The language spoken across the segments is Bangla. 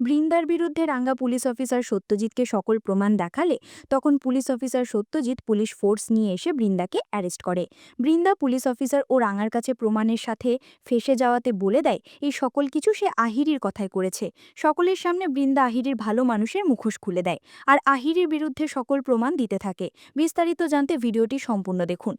বৃন্দার বিরুদ্ধে রাঙ্গা পুলিশ অফিসার সত্যজিৎকে সকল প্রমাণ দেখালে তখন police officer Satyajit police force নিয়ে এসে বৃন্দাকে অ্যারেস্ট করে। বৃন্দা পুলিশ অফিসার ও রাঙার কাছে প্রমাণের সাথে ফেসে যাওয়াতে বলে দেয়, এই সকল কিছু সে আহিরির কথায় করেছে। সকলের সামনে বৃন্দা আহিরির ভালো মানুষের মুখোশ খুলে দেয়। আর আহিরির বিরুদ্ধে সকল প্রমাণ দিতে থাকে। বিস্তারিত জানতে ভিডিওটি সম্পূর্ণ দেখুন।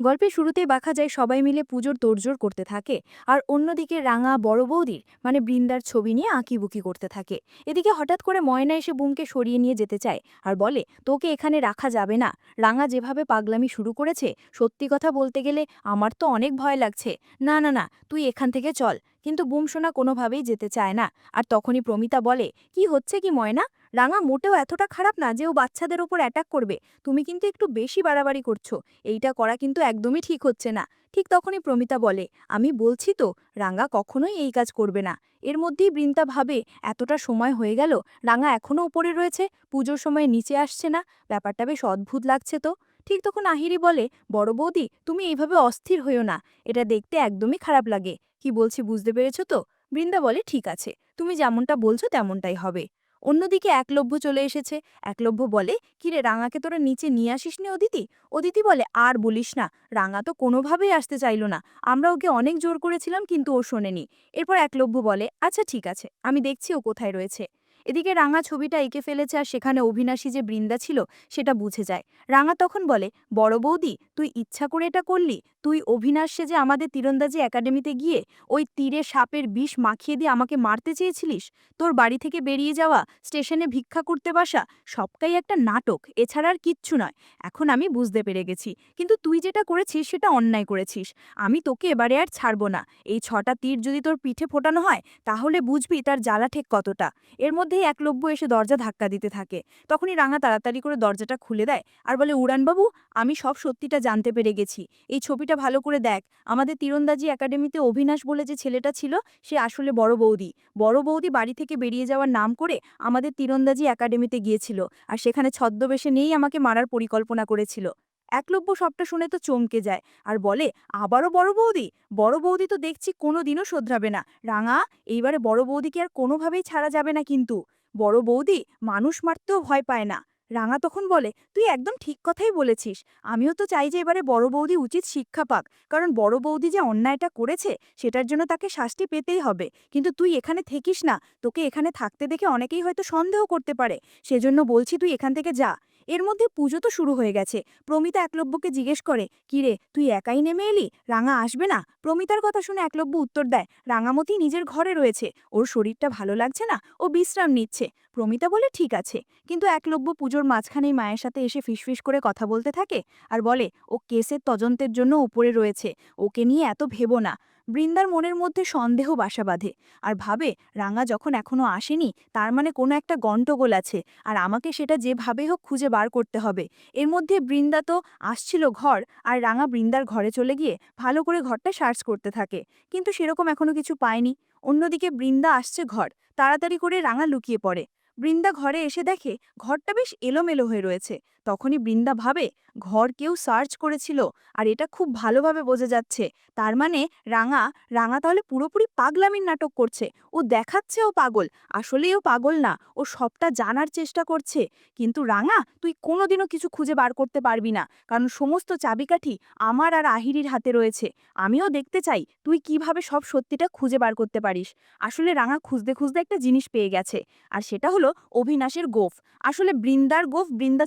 গল্পের শুরুতে দেখা যায় সবাই মিলে পুজোর তোড়জোড় করতে থাকে আর অন্যদিকে রাঙা বড় বৌদির মানে বৃন্দার ছবি নিয়ে আঁকিবুকি করতে থাকে। এদিকে হঠাৎ করে ময়না এসে বুমকে সরিয়ে নিয়ে যেতে চায় আর বলে, তোকে এখানে রাখা যাবে না। রাঙা যেভাবে পাগলামি শুরু করেছে, সত্যি কথা বলতে গেলে আমার তো অনেক ভয় লাগছে। না না না, তুই এখান থেকে চল। কিন্তু বুম সোনা কোনোভাবেই যেতে চায় না। আর তখনই প্রমিতা বলে, কি হচ্ছে কি ময়না? রাঙা মোটেও এতটা খারাপ না যে ও বাচ্চাদের ওপর অ্যাটাক করবে। তুমি কিন্তু একটু বেশি বাড়াবাড়ি করছ। এইটা করা কিন্তু একদমই ঠিক হচ্ছে না। ঠিক তখনই প্রমিতা বলে, আমি বলছি তো, রাঙা কখনোই এই কাজ করবে না। এর মধ্যেই বৃন্তা ভাবে, এতটা সময় হয়ে গেল, রাঙা এখনও উপরে রয়েছে, পুজোর সময় নিচে আসছে না। ব্যাপারটা বেশ অদ্ভুত লাগছে তো। ঠিক তখন আহিরি বলে, বড় বৌদি, তুমি এইভাবে অস্থির হইও না। এটা দেখতে একদমই খারাপ লাগে। কি বলছি বুঝতে পেরেছ তো? বৃন্দা বলে, ঠিক আছে। তুমি যেমনটা বলছো তেমনটাই হবে। অন্যদিকে একলব্য চলে এসেছে। একলব্য বলে কিরে রাঙাকে তোরা নিচে নিয়ে আসিস নি অদিতি? অদিতি বলে, আর বলিস না, রাঙা তো কোনোভাবেই আসতে চাইল না। আমরা ওকে অনেক জোর করেছিলাম, কিন্তু ও শোনেনি। এরপর একলব্য বলে আচ্ছা ঠিক আছে, আমি দেখছি ও কোথায় রয়েছে। এদিকে রাঙা ছবিটা এঁকে ফেলেছে আর সেখানে অভিনাশী যে বৃন্দা ছিল, সেটা বুঝে যায়। রাঙা তখন বলে, বড় বৌদি, তুই ইচ্ছা করে এটা করলি? তুই অভিনাশ যে আমাদের তীরন্দাজি একাডেমিতে গিয়ে ওই তীরে সাপের বিষ মাখিয়ে দিয়ে আমাকে মারতে চেয়েছিলিস? তোর বাড়ি থেকে বেরিয়ে যাওয়া, স্টেশনে ভিক্ষা করতে বাসা, সবটাই একটা নাটক। এছাড়া আর কিচ্ছু নয়। এখন আমি বুঝতে পেরে গেছি। কিন্তু তুই যেটা করেছিস, সেটা অন্যায় করেছিস। আমি তোকে এবারে আর ছাড়বো না। এই ছটা তীর যদি তোর পিঠে ফোটানো হয়, তাহলে বুঝবি তার জ্বালা ঠেক কতটা। এর মধ্যেই একলব্য এসে দরজা ধাক্কা দিতে থাকে। তখনই রাঙা তাড়াতাড়ি করে দরজাটা খুলে দেয়। আর বলে, উড়ানবাবু, আমি সব সত্যিটা জানতে পেরে গেছি। এই ছবিটা ভালো করে দেখ। আমাদের তীরন্দাজি একাডেমিতে অভিনাশ বলে যে ছেলেটা ছিল, সে আসলে বড় বৌদি। বড় বৌদি বাড়ি থেকে বেরিয়ে যাওয়ার নাম করে আমাদের তীরন্দাজি একাডেমিতে গিয়েছিল আর সেখানে ছদ্মবেশে নেই আমাকে মারার পরিকল্পনা করেছিল। একলব্য সবটা শুনে তো চমকে যায় আর বলে, আবারও বড় বৌদি? বড় বৌদি তো দেখছি কোনো দিনও শোধরাবে না। রাঙা, এইবারে বড় বৌদিকে আর কোনোভাবেই ছাড়া যাবে না কিন্তু। বড় বৌদি মানুষ মারতেও ভয় পায় না। রাঙা তখন বলে, তুই একদম ঠিক কথাই বলেছিস। আমিও তো চাই যে এবারে বড় বৌদি উচিত শিক্ষা পাক। কারণ বড় বৌদি যে অন্যায়টা করেছে, সেটার জন্য তাকে শাস্তি পেতেই হবে। কিন্তু তুই এখানে থেকিস না। তোকে এখানে থাকতে দেখে অনেকেই হয়তো সন্দেহ করতে পারে। সেজন্য বলছি তুই এখান থেকে যা। এর মধ্যে পুজো তো শুরু হয়ে গেছে। প্রমিতা একলব্যকে জিজ্ঞেস করে কিরে তুই একাই নেমে এলি? রাঙা আসবে না? প্রমিতার কথা শুনে একলব্য উত্তর দেয়, রাঙামতি নিজের ঘরে রয়েছে। ওর শরীরটা ভালো লাগছে না, ও বিশ্রাম নিচ্ছে। প্রমিতা বলে, ঠিক আছে। কিন্তু একলব্য পুজোর মাঝখানেই মায়ের সাথে এসে ফিসফিস করে কথা বলতে থাকে আর বলে, ও কেসের তদন্তের জন্য উপরে রয়েছে। ওকে নিয়ে এত ভেবো না। বৃন্দার মনের মধ্যে সন্দেহ বাসা বাঁধে। আর ভাবে, রাঙা যখন এখনও আসেনি, তার মানে কোনো একটা গন্ডগোল আছে, আর আমাকে সেটা যেভাবে হোক খুঁজে বার করতে হবে। এর মধ্যে বৃন্দা তো আসছিল ঘর, আর রাঙা বৃন্দার ঘরে চলে গিয়ে ভালো করে ঘরটা সার্চ করতে থাকে। কিন্তু সেরকম এখনও কিছু পায়নি। অন্যদিকে বৃন্দা আসছে ঘর, তাড়াতাড়ি করে রাঙা লুকিয়ে পড়ে। বৃন্দা ঘরে এসে দেখে, ঘরটা বেশ এলোমেলো হয়ে রয়েছে। তখনই বৃন্দা ভাবে, ঘর কেউ সার্চ করেছিল, আর এটা খুব ভালোভাবে বোঝা যাচ্ছে। তার মানে রাঙা রাঙা তাহলে পুরোপুরি পাগলামির নাটক করছে। ও দেখাচ্ছে ও পাগল। আসলেই ও পাগল না। ও সবটা জানার চেষ্টা করছে। কিন্তু রাঙা, তুই কোনোদিনও কিছু খুঁজে বার করতে পারবি না। কারণ সমস্ত চাবিকাঠি আমার আর আহিরির হাতে রয়েছে। আমিও দেখতে চাই, তুই কীভাবে সব সত্যিটা খুঁজে বার করতে পারিস। আসলে রাঙা খুঁজতে খুঁজতে একটা জিনিস পেয়ে গেছে। আর সেটা হলো অভিনাশের গোফ। আসলে বৃন্দার গোফ বৃন্দা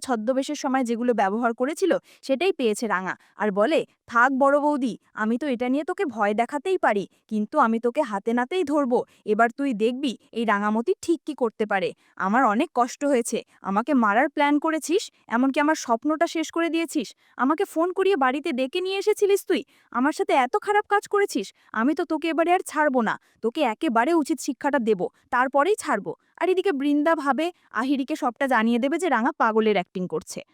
ছদ্মবেশের সময় যেগুলো ব্যবহার করেছিল সেটাই পেয়েছে রাঙা। আর বলে, থাক বড় বৌদি, আমি তো এটা নিয়ে তোকে ভয় দেখাতেই পারি, কিন্তু আমি তোকে হাতে নাতেই ধরবো। এবার তুই দেখবি এই রাঙামতি ঠিক কি করতে পারে। আমার অনেক কষ্ট হয়েছে, আমাকে মারার প্ল্যান করেছিস, এমনকি আমার স্বপ্নটা শেষ করে দিয়েছিস। আমাকে ফোন করিয়ে বাড়িতে ডেকে নিয়ে এসেছিলিস তুই, আমার সাথে এত খারাপ কাজ করেছিস, আমি তো তোকে এবারে আর ছাড়বো না। তোকে একেবারে উচিত শিক্ষাটা দেব, তারপরেই ছাড়বো। আর এদিকে বৃন্দা ভাবে আহিরিকে সবটা জানিয়ে দেবে যে রাঙা পাগলের অ্যাক্টিং করছে।